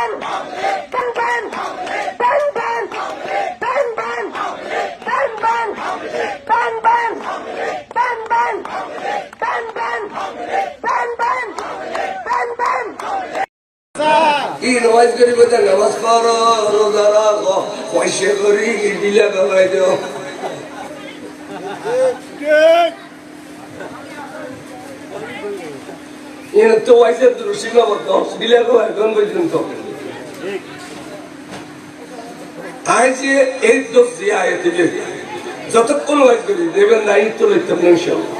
ban ban ban ban ban ban ban ban ban ban ban ban ban ban ban ban ban ban ban কি নামাজ করি বলতে নামাজ পড়ো রোজা রাখো পয়সা করি দিলে বেলায় দিও ইয়ে তো পয়সা দৃষ্টিমা করতো দিলে এখন পর্যন্ত আইছে এই দর্জি আয় দিবে যতক্ষণ লাগবে দেবেন না তো লইতাম না ইনশাল্লাহ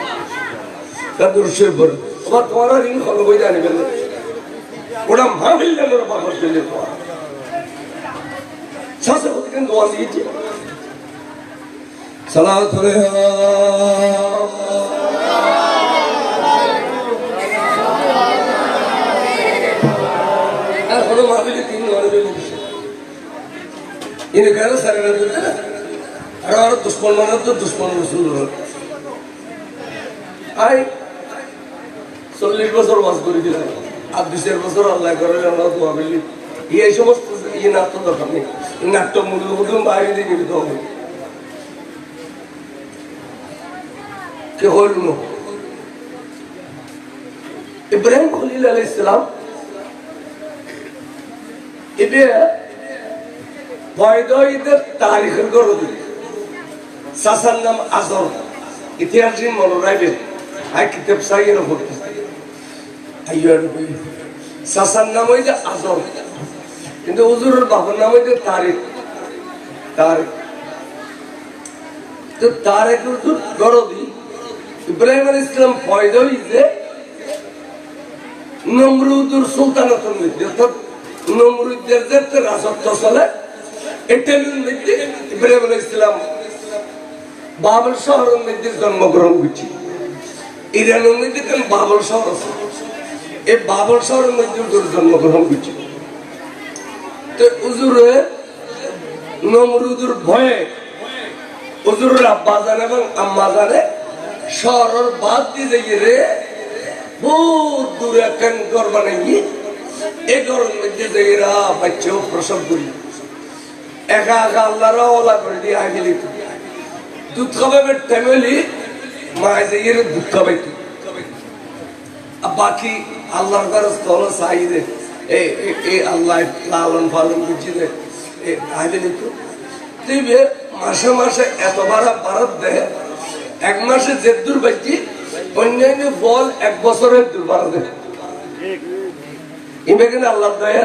তা দর্শের পরে তোমার তোমার আর ঋণ হলো বই জানিবেন না। ওটা মা মিললে ওরা বাবার জন্য ছাত্র দোয়া দিয়েছে? সালাম இதுக்காக சரணத்துக்கு அதாவது துஷ்மன் மனத்து துஷ்மன் சொல்லுவார் আই, চল্লিশ বছর বাস করে দিলাম। আর দুই চার বছর আল্লাহ করে, আমরা দোয়া করলি এই সমস্ত ইয়ে নাট্য দরকার নেই। নাট্য মূল্য মধ্যম বাইরে দিয়ে নিতে হবে। কে হল ইব্রাহিম খলিল আলাই ইসলাম এটা বয়দইদের তারিখের দিল। সাসার নাম আজর ইতিহাস কিতাব সাইয়ের নাম যে আজর। কিন্তু হুজুরের বাবার নাম যে তারিক তারিক তো তারেক হুজুর গরদি ইব্রাহিম আল ইসলাম পয়দা নমরুদুর নমরুদের যে রাজত্ব চলে বাবল শহরের মধ্যে জন্মগ্রহণ করছি। ইরানের মধ্যে কেন বাবল শহর আছে। এই বাবল শহরের মধ্যে জন্মগ্রহণ করছি। তো হুজুরে নমরুদুর ভয়ে হুজুরের আব্বা জানে এবং আম্মা জানে শহরের বাদ দিয়ে যাই রে বহুত দূরে একখান ঘর বানাই এই ঘরের মধ্যে যাইরা বাচ্চাও প্রসব করি। একা একা ওলা দুধ দুধ বাকি আল্লাহর চাহিদে এই এই আল্লাহ লালন পালন বুঝি দে দিবে মাসে মাসে এত বারা বারাত দেয় এক মাসে যে দূর অন্যান্য ফল এক বছরের দূর বাড়া দেয় আল্লাহ দয়া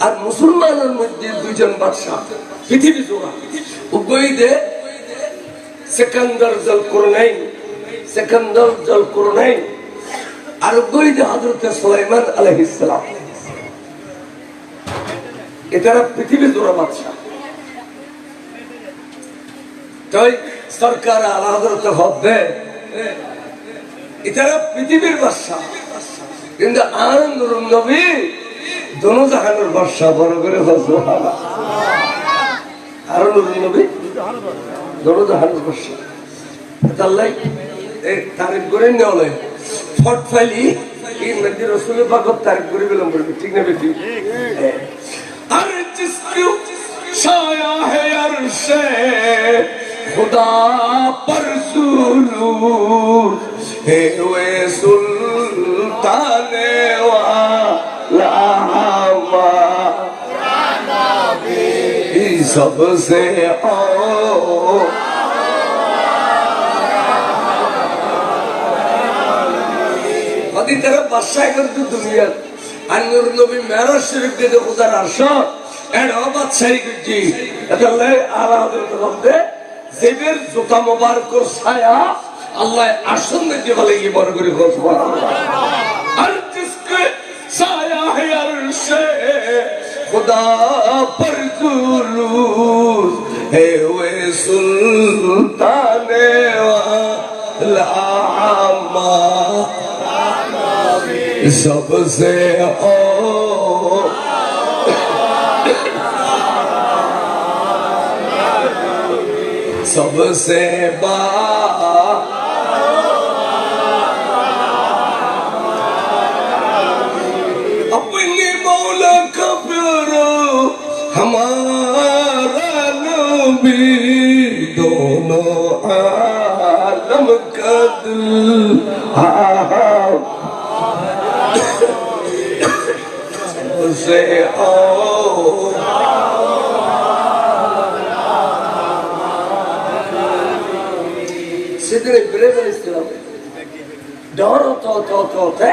আর মুসলমানের মধ্যে দুইজন বাদশাহ। পৃথিবী জোড়া। উভয়দে সেকান্দার জল করুনাইন। সেকান্দার জল করুনাইন। আর উভয়দে হজরত সুলাইমান আলহিসাম এটারা পৃথিবী জোড়া বাদশাহ। তাই সরকার আলা হজরত হবে এটারা পৃথিবীর বাদশাহ। কিন্তু আনন্দ নবী দোনো জাহানের বর্ষা বড় করে আরও নবী নবী? দোনো জাহানের বর্ষা তাল্লাই তারিফ করে নেওয়ালে ফট ফাইলি, এই নদী রসুলের বাগত তারিফ করে গেলাম বলবে, ঠিক না বেটি? আরে জিসকু ছায়া হে আরশে, খুদা পর সুরুর হে ওয়ে সুলতানে सबसे ओ হদি তারা বাদশাহ কিন্তু দুনিয়ার আন্নুর নবী মেরাজ শরীফ দিয়ে খোদার আরশ এড়ো বাদশাহী করছি এটা লাই আলা হযরত বলতে জেবের জুতা মোবারকর ছায়া আল্লাহ আসন দিয়ে বলে কি বড় করে সুবহানাল্লাহ আর জিস سے خدا پر جلوس ہے وے سلطان والا سب سے او سب سے بات मुल्क प्यारो हमारा नबी दोनों आलम का दिल से आओ सिदरे ब्रेदर इस्लाम डरो तो तो तो है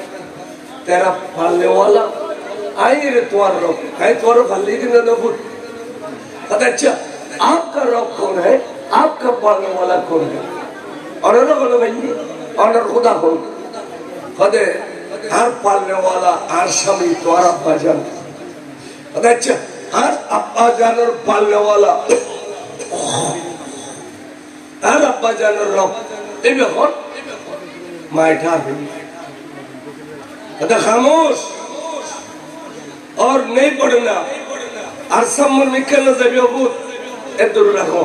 तेरा रब तेरा पालने वाला आई रे तुम्हारा रब है तुम्हारा फाली दी ना बुट हद अच्छा आपका रब कौन है आपका पालने वाला कौन है ऑनर कौन भाई ऑनर खुदा कौन हदे हर पालने वाला हर समय तुम्हारा भजन अच्छा हर अब्बा जानवर पालने वाला हर अब्बा जानवर रब ये भी कौन माइठा भी अदा खामोश और नहीं पढ़ना और सब मन निकल न जाबे अबूत ए दूर रखो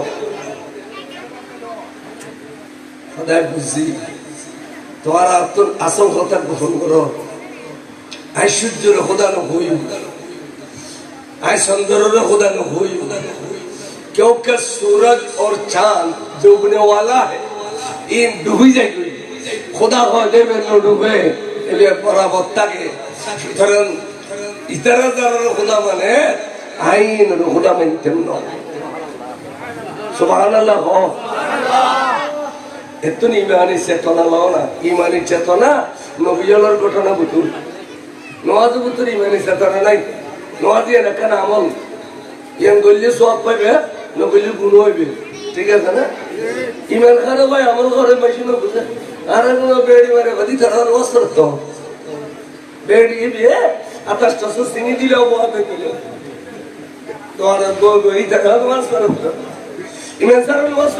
খোদায় বুঝছি তোমার তোর আসল কথা গ্রহণ করো ঐশ্বর্যের খোদানো হই आए संदर्भ में खुदा न हुई क्योंकि सूरज और चांद डूबने वाला है इन डूबी जाएगी खुदा हो देवे न डूबे যারা খুদা মানে আইন খুদা চেতনা লও না। ইমানি চেতনা নবিয়লের ঘটনা বুতুল নওয়াজ বুতুর ইমানি চেতনা নাই। নওয়াজি এলাকার আমল ইয়ান গল্লি সব পাইবে নগল্লি গুণ হইবে। ঠিক আছে না? ইমান খানে ভাই আমল করে মাইছি না বুঝে। আর কোনো বেড়ি মারে বাদি তার অবস্থা তো। বেড়ি বিয়ে আতাশ টাশ চিনি দিলেও। বহাতে দিল তোমার গো গো এই টাকা তোমার করো ইমান স্যার ওয়াজ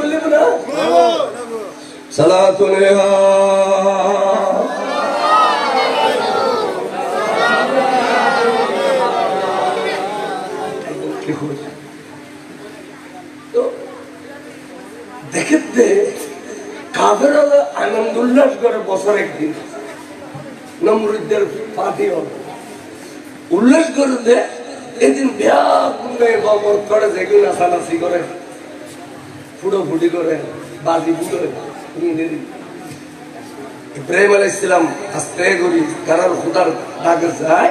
কাফের আনন্দ উল্লাস করে বছর একদিন। নমরুদ্দের পাতি হল উল্লাস করে দে এদিন ব্যাপনে বাবর করে যেগুলো নাচানাচি করে ফুটো ফুটি করে, বাজি ফুটো ইব্রাহিম আলাইহিস সালাম আস্তে করি, কারণ খুদার ডাকে যায়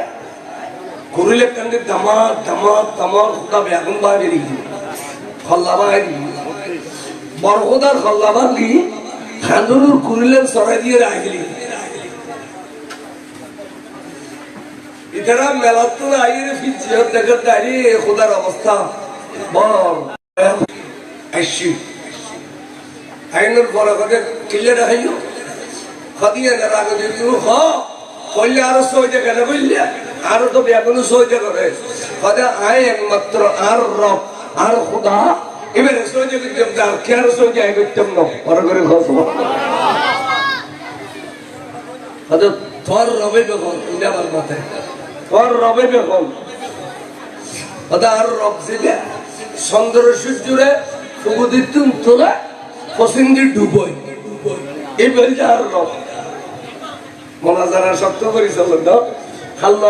করিলে কান্দে দামার দামার দামার খুদা বেগুন বাইরে দিই খল্লাবা দি বরখদার খল্লাবা দি ফিরছি দেখে দাঁড়িয়ে খোদার অবস্থা। আইনের বড় কথা কিলে রাখাইও খদিয়ে না রাখো যে তুমি হ। কইলে আরও সইতে কেন বললে আরও তো বেগুন সইতে করে। খদা আয় একমাত্র আর রব, আর খুদা। এবারে সইতে করতাম না কে আর আয় করতাম না বড় করে খসব খদা তোর রবে বেগম এটা আমার মাথায়। তোর রবে বেগম খদা আর রব জিলে চন্দ্র সূর্যরে ফুগুদিতুন তোলা পছন্দি ডুবই এই বলছে আর রব। মনাজারা শক্ত করি চলেন না খাল্লা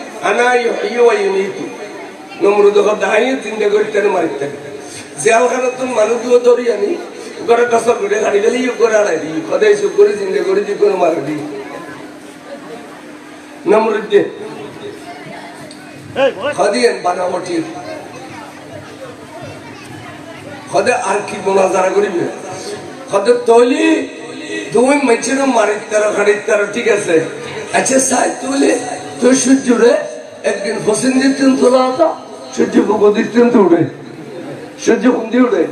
আনা নিতু। নমরুদ হদে আইলে জিন্দা করতে মারিতে। জেলখানা তুমি মানুষ দিয়ে ধরি আনি। করে কসর করে গাড়ি গেলে ইয়ে করে আড়াই দিই সদাই চুপ করে জিন্দা করে করে মারি দিই নমরুদ দিয়ে খদিয়েন বানাবটি খদে আর কি মোনাজারা করিবে খদে তৈলি তুমি মেছের মারিত তার খাড়িত তার ঠিক আছে। আচ্ছা সাই তুলে তুই সূর্যরে একদিন হোসেন দিতেন তোলা হতো সূর্য বুকো দিতেন তো উঠে। সূর্য বন্দি উঠে।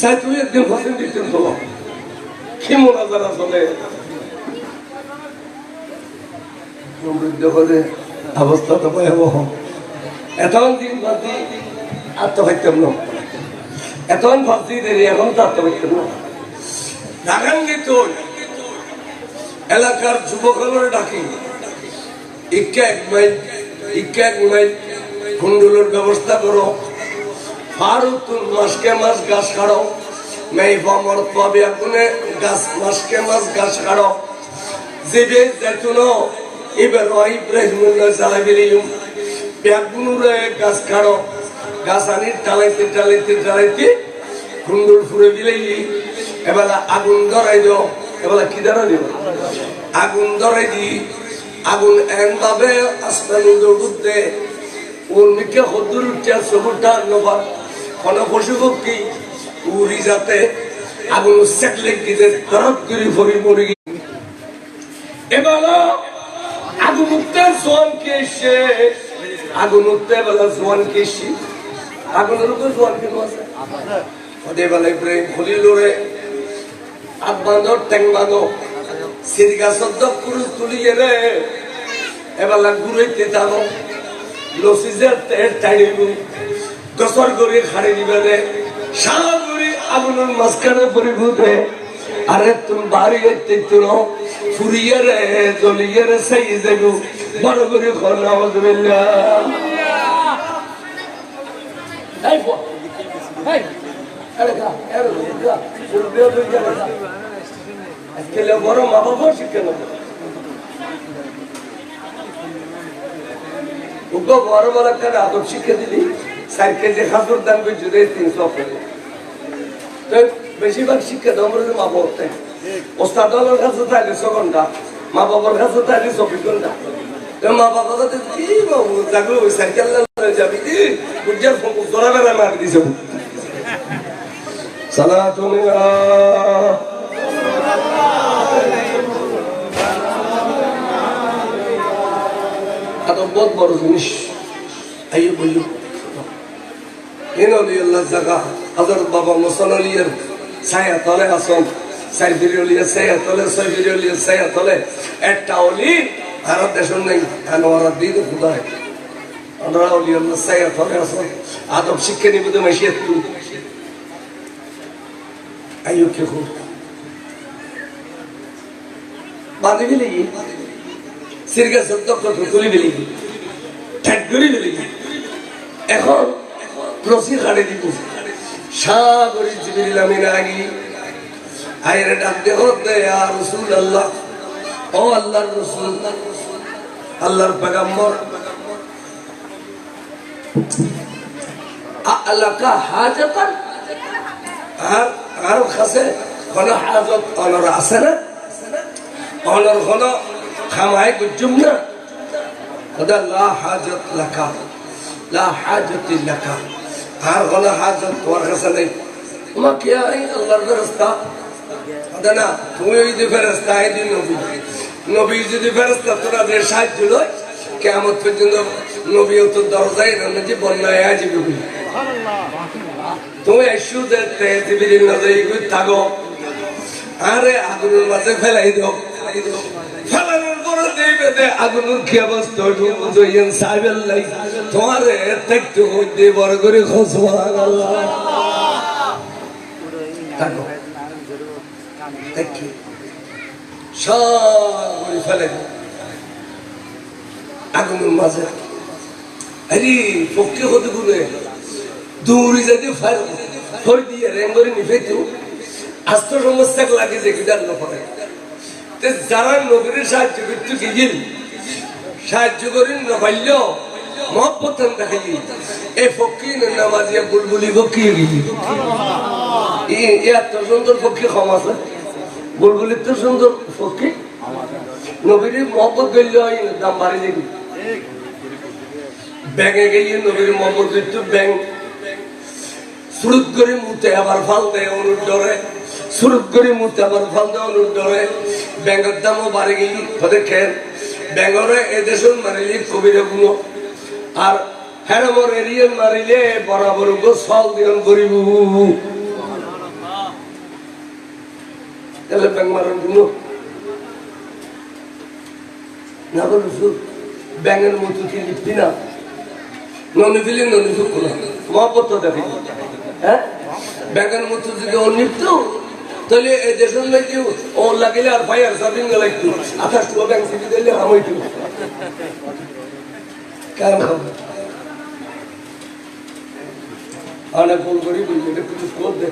সাই তুই একদিন হোসেন দিতেন তোলা। কি মোনাজারা চলে। সমৃদ্ধ করে অবস্থা তো ভয়াবহ। এতক্ষণ দিন ভাবছি আত্মহত্যাম ন এতক্ষণ ভাবছি দেরি এখন তো এলাকার যুবকরা ডাকি, ইক্কা এক মাইল ইক্কা মাইল কুণ্ডুলোর ব্যবস্থা করো। ফারুক মাসকে মাস গাছ কাড়ো মেই পামর পাবে আগুনে, গাছ মাসকে মাস গাছ কাড়ো জিবে যেতুনো এবার ইব্রাহিমুল্লাহ সালাবিলিম ব্যাগুনুরে গাছ কাড়ো গাছ আনি টালাইতে টালাইতে টালাইতে কুণ্ডুল ফুরে দিলেই এবেলা আগুন ধরাই দাও। এবেলা কি ধরা দিব আগুন ধরাই দি। আগুন এন ভাবে আসমান দৌড়ুতে ওর মিকে হদ্দুর উঠছে সবুরটা নবা কোন পশু পক্ষী উড়ি যাতে আগুন সেকলে দিতে তরফ করে ফরি মরি এবার আগুন উঠতে জোয়ান কে এসে। আগুন উঠতে বেলা জোয়ান কে এসে। আগুনের উপর জোয়ান কেন আছে? ওদের বেলা ইব্রাহিম খলিল ওরে হাত বাঁধো ট্যাং বাঁধো সিরগা সদ্য পুরুষ তুলিয়ে রে। এবেলা ঘুরাইতে জানো লসিজের তেল টাইনিব দশর করে খাড়ি দিবে রে। সারা করে আগুনের মাঝখানে পরিভূতে আরে তুমি বাড়ি এতে তুলো। ফুরিয়ে রে, জ্বলিয়ে রে, সেই দেবু বড় করে খর নামাজ বেল্লা। এই বল এই। আরে গা। আজকে বড় মা বাবা শিক্ষা নেব। উগ্র বড় বড় আদব শিক্ষা দিলি, চার কেজি খাজুর দাম করে জুড়ে তিনশো করে। তো বেশিরভাগ শিক্ষা দেওয়া মা বাবার তাই। ওস্তাদ কাছে থাকলে ছ ঘণ্টা, মা বাবার মা বাবা কাছে কি বাবু ওই সাইকেল যাবি কি? বুঝার জোড়া বড় জিনিস আইয়ে বলল ইনলিয়াল্লাহ জায়গা হযরত বাবা মুসান আলীর ছায়া তলে আসন চার বিরিয়লিয়া ছায়া তলে ছয় বিরিয়লিয়া ছায়া তলে একটা অলি ভারত দেশের নেই আনোয়ারা দিন খুদায় আমরা অলিয়াল্লাহ ছায়া তলে আসন আদব শিক্ষা নিবে তো মাসিয়ে তুই খুব বাঁধে গেলে সিরগা সত্য কথা তুলি ফেলি ঠ্যাট করে ফেলি এখন রসি কাটে দিব। সাগরি জিবিরিল আমিন আগি আয়ের ডাক দে হতে রসুল আল্লাহ। ও আল্লাহর রসুল আল্লাহর পেগাম্বর আল্লাহকা হাজতান। আর আর কাছে কোন হাজত অনর আছে না? অনর খামায় গুজুম না? হাজত লাকা, লা হাজত লাকা। আর কোন হাজত তোমার কাছে নেই। তোমার কি এই আল্লাহর রাস্তা খোদা না। তুমি যদি ফেরেস্তা দিন নবী। নবী যদি ফেরেস্তা তোরা যে সাহায্য লয় কেমন পর্যন্ত নবী তো দরজায় রান্না যে বন্যায় আসবে তুমি এসু দেখতে জিবিরির নজরে থাকো। আরে আগুনের মাঝে ফেলাই দাও। যে আগুনের কি অবস্থা বুঝইয়েন সাহেবের লাই তোমার দেখতে হইতে বড় করে দেখি। সব ফেলে আগুনের মাঝে আরে, পক্ষে হতে দৌড়ি ফর দিয়ে নিফে তো আস্ত সমস্যা লাগে যে কিদার না যারা নবীর সাহায্য করতে গিয়েছিল সাহায্য করেন না পাইল মহব্বতন দেখাইলি। এই ফকির নামাজিয়া বুলবুলি ফকি গেলি এত সুন্দর ফকি কম আছে। বুলবুলি তো সুন্দর ফকি নবীর মহব্বত গেলে দাম বাড়ি দেখি ব্যাঙে গিয়ে নবীর মহব্বত দিত ব্যাং সুরুত করে মুতে আবার ফাল দেয় অনুর ডরে। সুরুত করে মুতে আবার ফাল অনুর ডরে ব্যাঙের দামও বাড়ি গেলি হতে খেন ব্যাঙরে এদেশন মারিলি কবিরে গুলো আর হ্যারমর এরিয়ন মারিলে বরাবর সল দিয়ন করিব। তাহলে ব্যাং মারনগুলো না মতো কি লিখতি না? ননি দিলে ননি দুঃখ না মহব্বত তো দেখি হ্যাঁ? ব্যাঙের মতো যদি ও নিত তাহলে দেশের নাকি ও লাগিলে আর আর সাদিন লাগতো আঠাশ টাকা ব্যাংক সিটি দিলে কেন অনেক ফোন করি, বলি, এটা কিছু দে।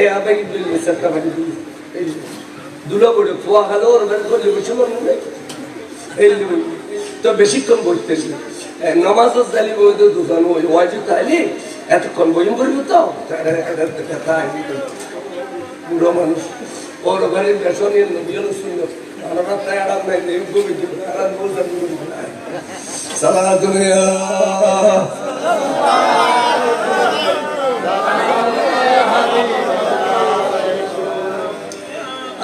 এই আবেগ দিলি? বাড়ি দিলি। দুটো করে খোয়া খালো ওর বের করলে বেশি মনে এই তো বেশিক্ষণ বসতে নমাজ চালি বই তো দোকান ওই ওয়াজি তাইলি এতক্ষণ বইম করবি তো? বুড়ো মানুষ। ওর ঘরে বেসনের নবীর শুনল আমরা তাই আরাম নাই নেই কবি আরাম বলতাম সালা দুনিয়া।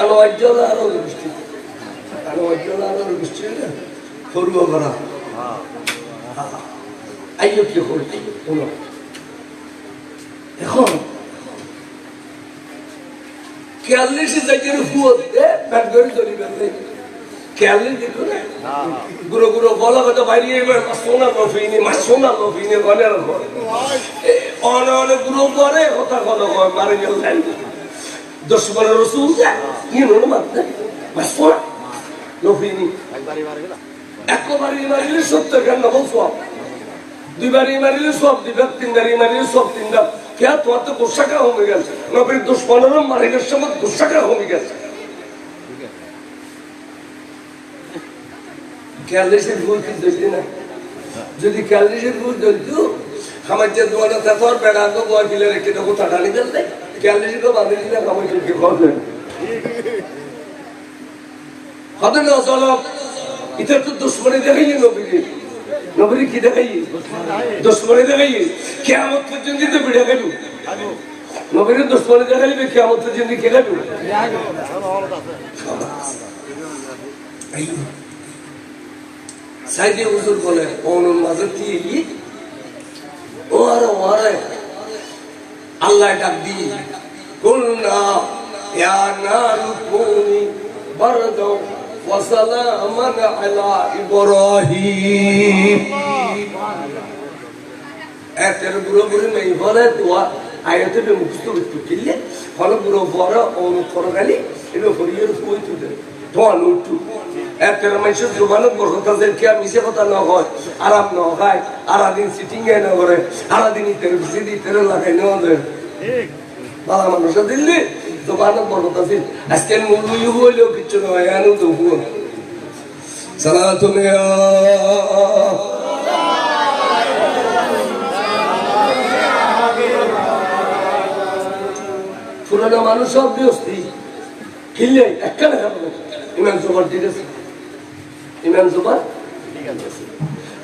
আলো অজ্জল আরও বৃষ্টি। আলো অজ্জল আরও বৃষ্টি না হয়েছে শোনো এখন কেয়ারলেসে যাইতে হুয়োতে ব্যাট করে চলি বেঁধে কেয়ারলেস দেখো না। গুলো গুলো বলা কথা বাইরে এবার সোনা লফিনি মা সোনা লফিনি গনের ঘর অনেক অনেকগুলো করে কথা কথা কয় মারে গেল। দশ বারো রসুন কি নয় মারতে। মা সোনা লফিনি। একবারই মারিলে সত্তর কেন নকল সব দুইবারই মারিলে সব দুইবার তিনবারই মারিলে সব তিনবার। কে নবীর দোষ পনেরো মারিলের সময় গোসাকা হয়ে গেছে। ক্যালিসের ভুল কি ধরলি না? যদি ভুল ধরতো আমার যে দোয়ানা থাকো আর বেড়া তো বয় ফিলে রেখে দেবো, তা ডালি দিলে ক্যালিসের তো বাঁধে দিলে আমার চোখে খাওয়া হবে না চলো এটা তো দুশ্মনী দেখাই নবীরে নবীরে কি দেখাই দুশ্মনী দেখাই কেমন পর্যন্ত তো বিড়া গেল। নবীরে দুশ্মনী দেখাইবে কেমন পর্যন্ত কে গেল? সাইডে হুজুর বলে অনুর মাঝে কি? ও আরে ও আরে আল্লাহ ডাক দি কুলনা, ইয়া নারু কুনি বারদাও। وسلاما على إبراهيم এতের বুড়ো বুড়ি মেয়ে বলে দোয়া আয়তে বে মুখস্থ করতে কিনলে ফলে বুড়ো বড় অনুকর গালি এটা হরিয়ের কই তুলে ধন উঠু এতের মানুষের জোবানো বরকতা যে কে মিশে কথা ন হয় আরাম ন হয় আরাদিন সিটিং এ ন করে আরাদিন ইতের বিসি ইতের লাগাই ন দেয় বাবা মানুষের দিল্লি জোবানো বরকতা ছিল আজকে মুলু হইলেও কিচ্ছু নয় এনো তো হুন সালাতুনিয়া পুরানো মানুষ সব কিনলে একটা দেখা ইমান জোবার ঠিক আছে। ইমান জোবার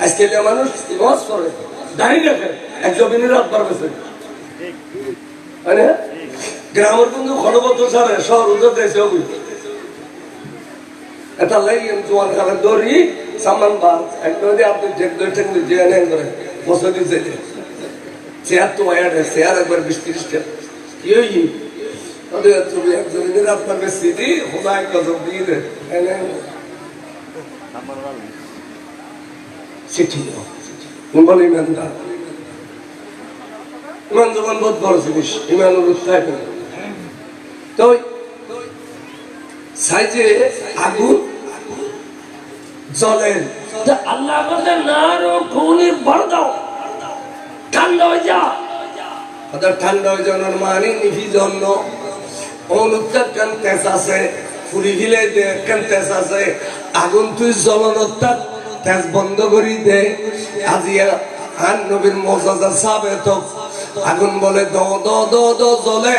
আজকে মানুষ লস করে দাঁড়িয়ে রাখে এক জমিনের রাত পারবে মানে গ্রামের কিন্তু খড়বত সারে শহর উদ্যোগ দেশে এটা লাগি জোয়ান খালের দড়ি সামান বার একদম আপনি যে দুই ঠেক যে এনে করে বসে দিতে চেয়ার তো ওয়ার চেয়ার একবার বিশ তিরিশটা কি হই তুমি একজনের আপনার বেশি দি খোদা গজব দিয়ে দে এনে চিঠি বলে ইমানদার। ইমান বহুত বড় জিনিস উৎসাহ তো সাইজে আগুন আল্লাহ আরও দাও ঠান্ডা হয়ে যা। ওদের ঠান্ডা হয়ে যাওয়ার মানে নিভি জন্য। অনুত্তাপ কেন তেজ আছে? ফিলে কেন তেজ আছে? আগুন তুই জ্বলনত্তাপ তেজ বন্ধ করি দে। আজিয়া আন নবীর মজাজা সাবে তো আগুন বলে দ দ দ দ জ্বলে।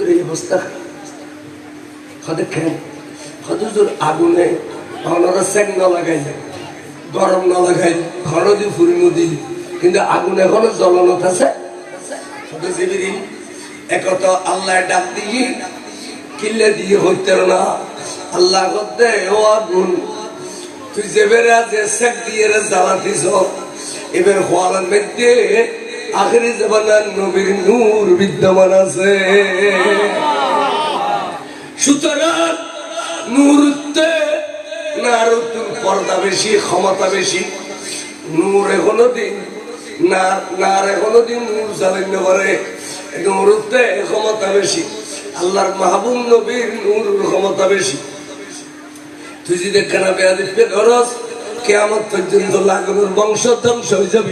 এই হজুর আগুনে সেক না লাগাই, গরম না লাগাই ঘন দি ফুরি নদী কিন্তু আগুন এখনও জ্বলনত আছে? একত আল্লাহ ডাক দিয়ে কিল্লে দিয়ে হইতে না। আল্লাহ করতে ও আগুন, তুই যে বেড়ে যে সেক দিয়ে জ্বালাতিস। এবার হওয়ার মধ্যে আখেরি জবানার নবীর নূর বিদ্যমান আছে। সুতরাং নূরতে নারুতুর পর্দা বেশি, ক্ষমতা বেশি। নূর এখনও দিন, না, নার এখনও দিন নূর জ্বালাইতে পারে নূরতে ক্ষমতা বেশি, আল্লাহর মাহবুব নবীর নূর ক্ষমতা বেশি। তুই যদি একখানা বেয়া দিতে ধরস কেমন পর্যন্ত লাগানোর বংশ ধ্বংস হয়ে যাবে।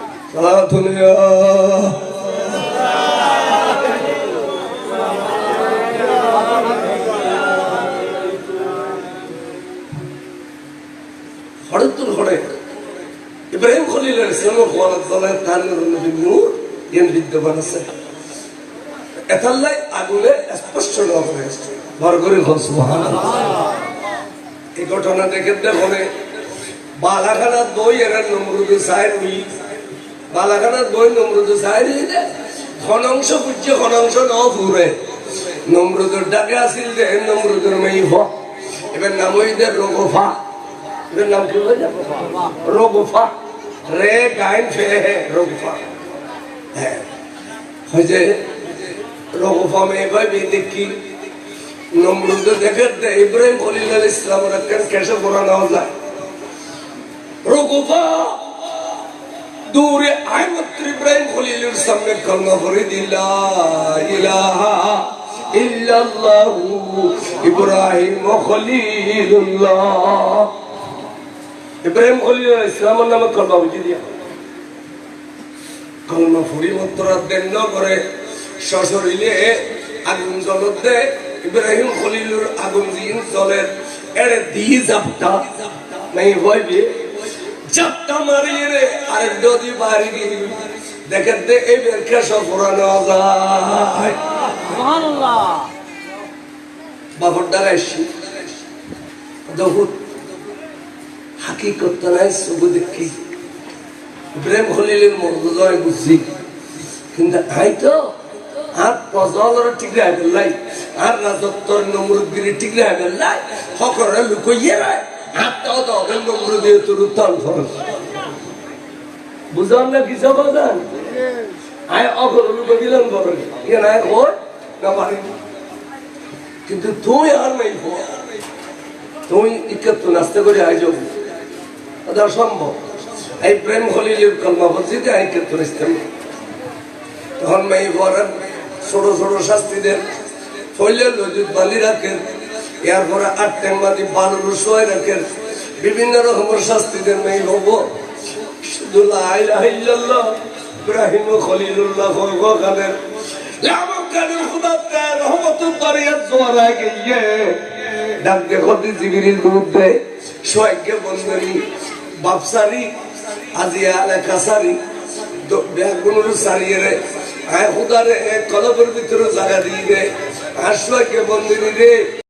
সালাম দুনিয়া হরতুল হরে। ইব্রাহিম খলিল বিদ্যমান আছে। এতাল্লাই আগুনে স্পষ্ট না করে ভর করে ঘর সুবহানাল্লাহ। এই ঘটনা দেখে দেখনে বালাখানার বই এরা নমরুদ সাহেব বালাখানার বই নমরুদ সাহেব খনাংশ বুঝছে খনাংশ ন ফুরে নমরুদের ডাকে আসিল দে নমরুদের মেয়ে হ। এবার নাম হই দে রোগফা এবার নাম কি হয়ে যাবে? রোগফা রে গাইন ফে রোগফা হ্যাঁ। হয়েছে রোগফা মেয়ে দেখি। নমরুদ দেখে ইব্রাহিম খলিল ইসলাম রাখেন করা নেওয়া যায় রঘুফা! দূরে আহমদ ইব্রাহিম খলিলের সামনে কলমা করে দিলা ইলাহা ইল্লাল্লাহ ইব্রাহিম খলিলুল্লাহ। ইব্রাহিম খলিল ইসলামের নামে কলমা বুঝি দিয়া। কলমা ফুড়ি মাত্র দেন ন করে সশরীরে আগুন জ্বলতে ইব্রাহিম খলিলুর আগুন দিন জলের এড়ে দি জাপটা নাই হইবে চাপটা মারিয়ে রে আরেক নদী বাড়ি গিয়ে দেখেন দে এই বেরকে সব পুরানো যায় বাবর ডাকাইছি দেখুন হাকিকত নাই সবু দেখি। প্রেম হলিলের মর্যাদায় বুঝছি কিন্তু আই তো আর প্রজলর ঠিক বেলাই আর রাজত্বর নমরুদ্দিনী ঠিক রায় বেলাই সকলে লুকইয়ে রায়। আত্মাও তো অখণ্ড করে দিয়ে তোর উত্থান খরচ বুঝলাম না কিছু বাজান আয় অখর দিলাম বড় নাই ওর না পারি কিন্তু তুই আর নাই তুই ইকাত্তর নাস্তে করে যাব। এটা অসম্ভব এই প্রেম হলিলের কলমা বলছি যে আই ইকাত্তর ইস্তেম তখন মেয়ে বলেন ছোট ছোট শাস্তিদের ফইলে লজুত বালি রাখেন। এরপরে আট টেঙ্গাদি বালুর শোয় রাখেন বিভিন্ন রকমের শাস্তিদের মেয়ে হব শুধু লাইলাহ ইব্রাহিম খলিলুল্লাহ ফরগানের লামক কানুর খুদাতে রহমত বাড়িয়া জোয়ারা গিয়ে ডাক দেখো দি জিবিরির বিরুদ্ধে সোয়াইকে বন্ধনী বাপসারি আজিয়া এলাকা সারি ব্যাগুনুর সারিয়ে রে। আয় খুদারে কলবের ভিতরে জায়গা দিয়ে রে আর সোয়াইকে বন্ধনী রে